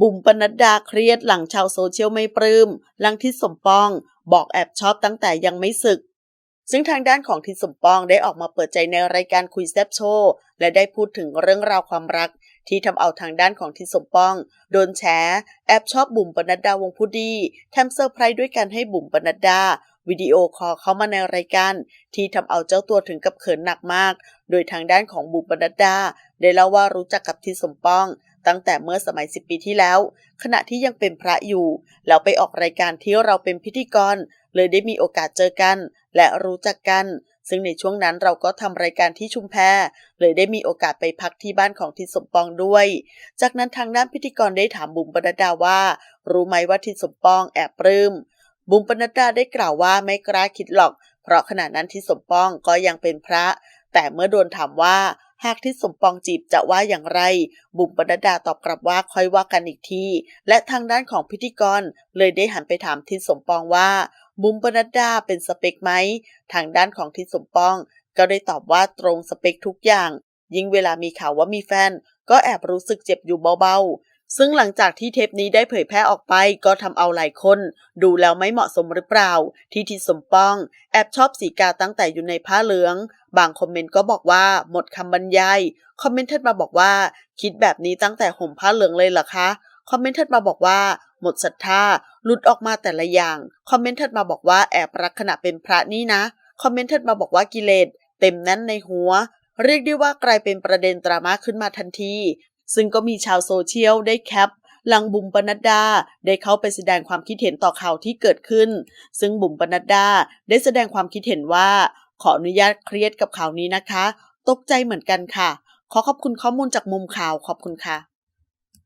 บุ๋มปนัดดาเครียดหลังชาวโซเชียลไม่ปลื้มหลังทิศสมปอง บอกแอบชอบตั้งแต่ยังไม่ศึก ซึ่งทางด้านของทิศสมปองได้ออกมาเปิดใจในรายการคุยแซบโชว์และได้พูดถึงเรื่องราวความรัก ที่ทำเอาทางด้านของทิศสมปอง โดนแฉแอบชอบบุ๋มปนัดดาวงผู้ดีแถมเซอร์ไพรส์ด้วยการให้บุ๋มปนัดดาวิดีโอคอลเข้ามาในรายการ ที่ทำเอาเจ้าตัวถึงกับเขินหนักมาก โดยทางด้านของบุ๋มปนัดดาได้เล่าว่ารู้จักกับทิศสมปอง ตั้งแต่เมื่อสมัย 10 ปีที่แล้ว ขณะที่ยังเป็นพระอยู่แล้วไปออกรายการที่เราเป็นพิธีกร เลยได้มีโอกาสเจอกัน และรู้จักกัน ซึ่งในช่วงนั้นเราก็ทำรายการที่ชุมแพ เลยได้มีโอกาสไปพักที่บ้านของทิศสมปองด้วย จากนั้นทางด้านพิธีกรได้ถามบุ๋มปนัดดาว่า รู้ไหมว่าทิศสมปองแอบปลื้มบุ๋มปนัดดาได้กล่าวว่าไม่กล้าคิดหรอก เพราะขณะนั้นทิศสมปองก็ยังเป็นพระ แต่เมื่อโดนถามว่า หากทิศสมปองจีบจะว่าอย่างไร บุ๋มปนัดดาตอบกลับว่าค่อยว่ากันอีกที และทางด้านของพิธีกรเลยได้หันไปถามทิศสมปองว่า บุ๋มปนัดดาเป็นสเปกไหม ทางด้านของทิศสมปอง ก็ได้ตอบว่าตรงสเปกทุกอย่าง ยิ่งเวลามีข่าวว่ามีแฟน ก็แอบรู้สึกเจ็บอยู่เบาๆ ซึ่งหลังจากที่เทปนี้ได้เผยแพร่ออกไปก็ทำเอาหลายคน ดูแล้วไม่เหมาะสมหรือเปล่า ที่ทิศสมปอง แอบชอบสีกาตั้งแต่อยู่ในผ้าเหลือง บางคอมเมนต์ก็บอกว่าหมดคำบรรยาย คอมเมนต์ถัดมาบอกว่า คิดแบบนี้ตั้งแต่ห่มผ้าเหลืองเลยเหรอคะ คอมเมนต์ถัดมาบอกว่า หมดศรัทธาหลุดออกมาแต่ละอย่าง คอมเมนต์ถัดมาบอกว่าแอบรักขณะเป็นพระนี่นะ คอมเมนต์ถัดมาบอกว่ากิเลสเต็มแน่นในหัวเรียกได้ว่ากลายเป็นประเด็นดราม่าขึ้นมาทันที ซึ่งก็มีชาวโซเชียลได้แคปหลังบุ๋มปนัดดาได้เข้าไปแสดงความคิดเห็นต่อข่าวที่เกิดขึ้น ซึ่งบุ๋มปนัดดาได้แสดงความคิดเห็นว่า ขออนุญาตเครียดกับข่าวนี้นะคะ ตกใจเหมือนกันค่ะ ขอขอบคุณข้อมูลจากมุมข่าวขอบคุณค่ะ